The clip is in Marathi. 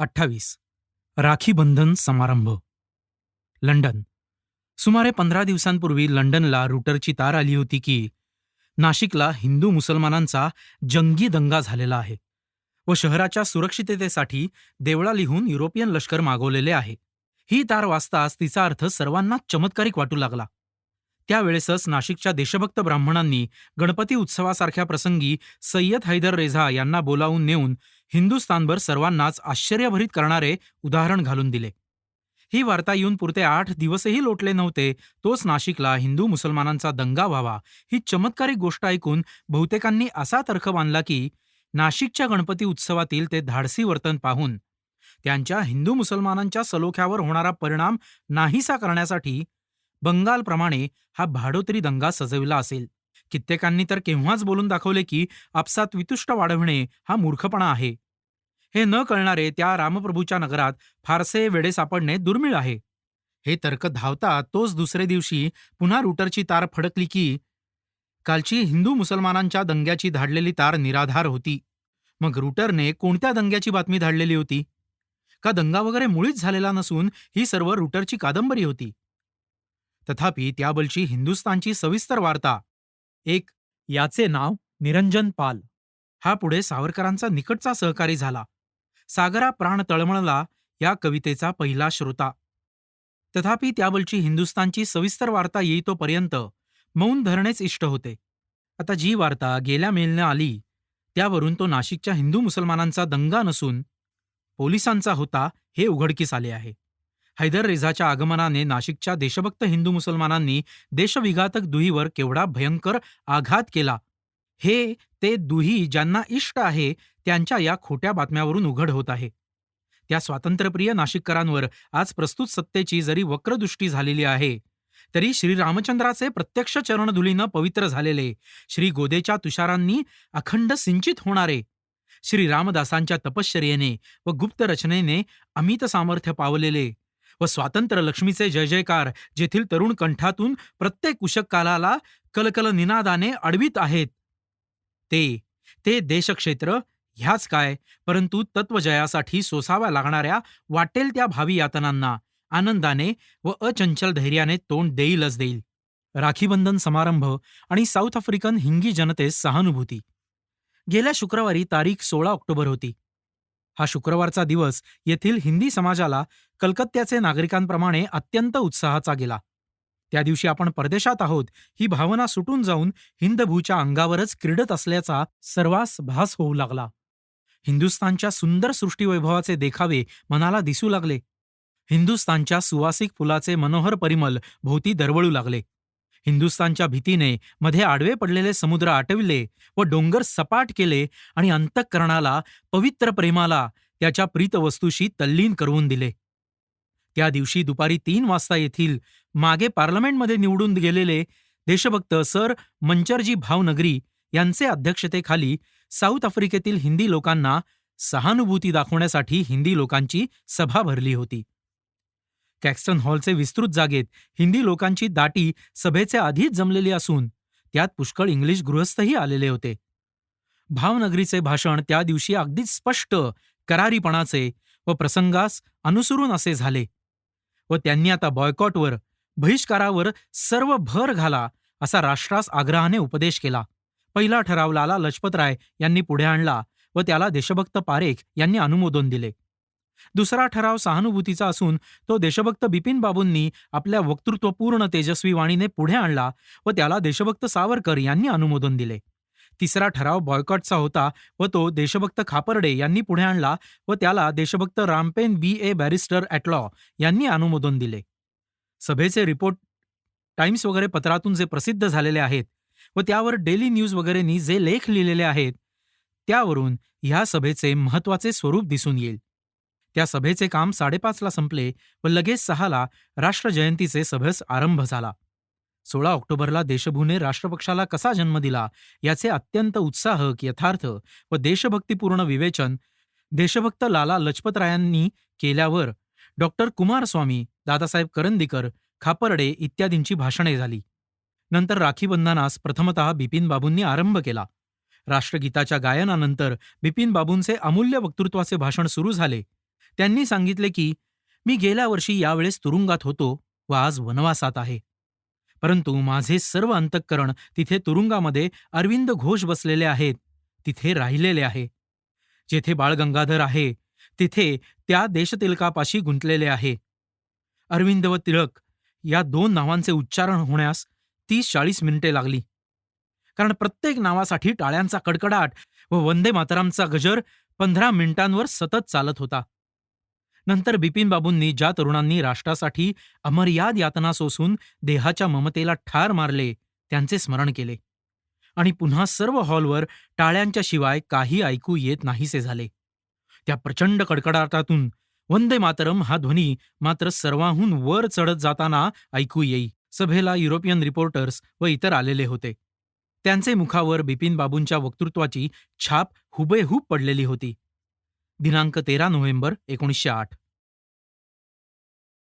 अठ्ठावीस. राखीबंधन समारंभ. लंडन. सुमारे पंधरा दिवसांपूर्वी लंडनला रुटरची तार आली होती की नाशिकला हिंदू मुसलमानांचा जंगी दंगा झालेला आहे व शहराच्या सुरक्षिततेसाठी देवळालीहून युरोपियन लष्कर मागवलेले आहे. ही तार वाचताच तिचा अर्थ सर्वांना चमत्कारिक वाटू लागला. त्यावेळेसच नाशिकच्या देशभक्त ब्राह्मणांनी गणपती उत्सवासारख्या प्रसंगी सय्यद हैदर रेझा यांना बोलावून नेऊन हिंदुस्थानभर सर्वांनाच आश्चर्यभरित करणारे उदाहरण घालून दिले. ही वार्ता येऊन पुरते आठ दिवसही लोटले नव्हते. तोच नाशिकला हिंदू मुसलमानांचा दंगा व्हावा ही चमत्कारिक गोष्ट ऐकून बहुतेकांनी असा तर्क बांधला की नाशिकच्या गणपती उत्सवातील ते धाडसी वर्तन पाहून त्यांच्या हिंदू मुसलमानांच्या सलोख्यावर होणारा परिणाम नाहीसा करण्यासाठी बंगालप्रमाणे हा भाडोत्री दंगा सजविला असेल. कित्येकांनी तर केव्हाच बोलून दाखवले की आपसात वितुष्ट वाढविणे हा मूर्खपणा आहे. हे न कळणारे त्या रामप्रभूच्या नगरात फारसे वेडे सापडणे दुर्मिळ आहे. हे तर्क धावता तोच दुसरे दिवशी पुन्हा रुटरची तार फडकली की कालची हिंदू मुसलमानांच्या दंग्याची धाडलेली तार निराधार होती. मग रुटरने कोणत्या दंग्याची बातमी धाडलेली होती? का दंगा वगैरे मुळीच झालेला नसून ही सर्व रुटरची कादंबरी होती? तथापि त्याबलची हिंदुस्तानची सविस्तर वार्ता एक याचे नाव निरंजन पाल. हा पुढे सावरकरांचा निकटचा सहकारी झाला. सागरा प्राण तळमळला या कवितेचा पहिला श्रोता. तथापि त्याबलची हिंदुस्तानची सविस्तर वार्ता येईतोपर्यंत मौन धरणेच इष्ट होते. आता जी वार्ता गेल्या मेलनं आली त्यावरून तो नाशिकच्या हिंदू मुसलमानांचा दंगा नसून पोलिसांचा होता हे उघडकीस आले आहे. हैदर रेझाच्या आगमनाने नाशिकच्या देशभक्त हिंदू मुसलमानांनी देशविघातक दुहीवर केवढा भयंकर आघात केला. हे ते दुही ज्यांना इष्ट आहे त्यांच्या या खोट्या बातम्यावरून उघड होत आहे. त्या स्वातंत्र्यप्रिय नाशिककरांवर आज प्रस्तुत सत्तेची जरी वक्रदृष्टी झालेली आहे तरी श्रीरामचंद्राचे प्रत्यक्ष चरणधुलीनं पवित्र झालेले श्री गोदेच्या तुषारांनी अखंड सिंचित होणारे श्री रामदासांच्या तपश्चर्येने व गुप्त रचनेने अमित सामर्थ्य पावलेले व स्वातंत्र्य लक्ष्मीचे जय जयकार जेथील तरुण कंठातून प्रत्येक कुशक कालाला कलकल निनादाने अडवीत आहेत. ते ते देशक्षेत्र ह्याच काय परंतु तत्वजयासाठी सोसाव्या लागणाऱ्या वाटेल त्या भावी यातनांना आनंदाने व अचंचल धैर्याने तोंड देईलच देईल. राखीबंधन समारंभ आणि साऊथ आफ्रिकन हिंगी जनतेस सहानुभूती. गेल्या शुक्रवारी तारीख सोळा ऑक्टोबर होती. हा शुक्रवारचा दिवस येथील हिंदी समाजाला कलकत्त्याचे नागरिकांप्रमाणे अत्यंत उत्साहाचा गेला. त्या दिवशी आपण परदेशात आहोत ही भावना सुटून जाऊन हिंदभूच्या अंगावरच क्रीडत असल्याचा सर्वास भास होऊ लागला. हिंदुस्थानच्या सुंदर सृष्टीवैभवाचे देखावे मनाला दिसू लागले. हिंदुस्थानच्या सुवासिक फुलाचे मनोहर परिमल भोवती दरवळू लागले. हिंदुस्थानच्या भीतीने मध्ये आडवे पडलेले समुद्र आटविले व डोंगर सपाट केले आणि अंतःकरणाला पवित्र प्रेमाला त्याच्या प्रीतवस्तूशी तल्लीन करवून दिले. त्या दिवशी दुपारी तीन वाजता येथील मागे पार्लमेंटमध्ये निवडून गेलेले देशभक्त सर मंचरजी भावनगरी यांचे अध्यक्षतेखाली साऊथ आफ्रिकेतील हिंदी लोकांना सहानुभूती दाखवण्यासाठी हिंदी लोकांची सभा भरली होती. कॅक्स्टन हॉलचे विस्तृत जागेत हिंदी लोकांची दाटी सभेचे आधीच जमलेली असून त्यात पुष्कळ इंग्लिश गृहस्थही आलेले होते. भावनगरीचे भाषण त्या दिवशी अगदीच स्पष्ट करारीपणाचे व प्रसंगास अनुसरून असे झाले. व त्यांनी आता बॉयकॉटवर बहिष्कारावर सर्व भर घाला असा राष्ट्रास आग्रहाने उपदेश केला. पहिला ठराव लाला लजपतराय यांनी पुढे आणला व त्याला देशभक्त पारेख यांनी अनुमोदन दिले. दुसरा ठराव सहानुभूतीचा असून तो देशभक्त बिपिन बाबूंनी आपल्या वक्तृत्वपूर्ण तेजस्वी वाणीने पुढे आणला व त्याला देशभक्त सावरकर यांनी अनुमोदन दिले. तिसरा ठराव बॉयकॉटचा होता व तो देशभक्त खापर्डे यांनी पुढे आणला व त्याला देशभक्त रामपेन बी ए बॅरिस्टर ॲटलॉ यांनी अनुमोदन दिले. सभेचे रिपोर्ट टाइम्स वगैरे पत्रातून जे प्रसिद्ध झालेले आहेत व त्यावर डेली न्यूज वगैरेनी जे लेख लिहिलेले आहेत त्यावरून ह्या सभेचे महत्त्वाचे स्वरूप दिसून येईल. त्या सभेचे काम साडेपाचला संपले व लगेच सहाला राष्ट्रजयंतीचे सभेस आरंभ झाला. सोळा ऑक्टोबरला देशभूने राष्ट्रपक्षाला कसा जन्म दिला याचे अत्यंत उत्साहक यथार्थ व देशभक्तीपूर्ण विवेचन देशभक्त लाला लजपतरायांनी केल्यावर डॉक्टर कुमारस्वामी दादासाहेब करंदीकर खापर्डे इत्यादींची भाषणे झाली. नंतर राखीबंधनास प्रथमतः बिपिन बाबूंनी आरंभ केला. राष्ट्रगीताच्या गायनानंतर बिपिन बाबूंचे अमूल्य वक्तृत्वाचे भाषण सुरू झाले. त्यांनी सांगितले की मी गेल्या वर्षी यावेळेस तुरुंगात होतो व आज वनवासात आहे. परंतु माझे सर्व अंतःकरण तिथे तुरुंगामध्ये अरविंद घोष बसलेले आहेत तिथे राहिलेले आहे. जेथे बाळगंगाधर आहे तिथे त्या देशतिलकापाशी गुंतलेले आहे. अरविंद व तिळक या दोन नावांचे उच्चारण होण्यास तीस चाळीस मिनिटे लागली. कारण प्रत्येक नावासाठी टाळ्यांचा कडकडाट व वंदे मातरामचा गजर पंधरा मिनिटांवर सतत चालत होता. नंतर बिपिन बाबूंनी ज्या तरुणांनी राष्ट्रासाठी अमर्याद यातना सोसून देहाच्या ममतेला ठार मारले त्यांचे स्मरण केले. आणि पुन्हा सर्व हॉलवर टाळ्यांच्या शिवाय काही ऐकू येत नाहीसे झाले. त्या प्रचंड कडकडाटातून वंदे मातरम हा ध्वनी मात्र सर्वांहून वर चढत जाताना ऐकू येई सभेला युरोपियन रिपोर्टर्स व इतर आलेले होते. त्यांचे मुखावर बिपिन बाबूंच्या वक्तृत्वाची छाप हुबेहूब पडलेली होती. दिनांक तेरा नोव्हेंबर एकोणीसशे आठ.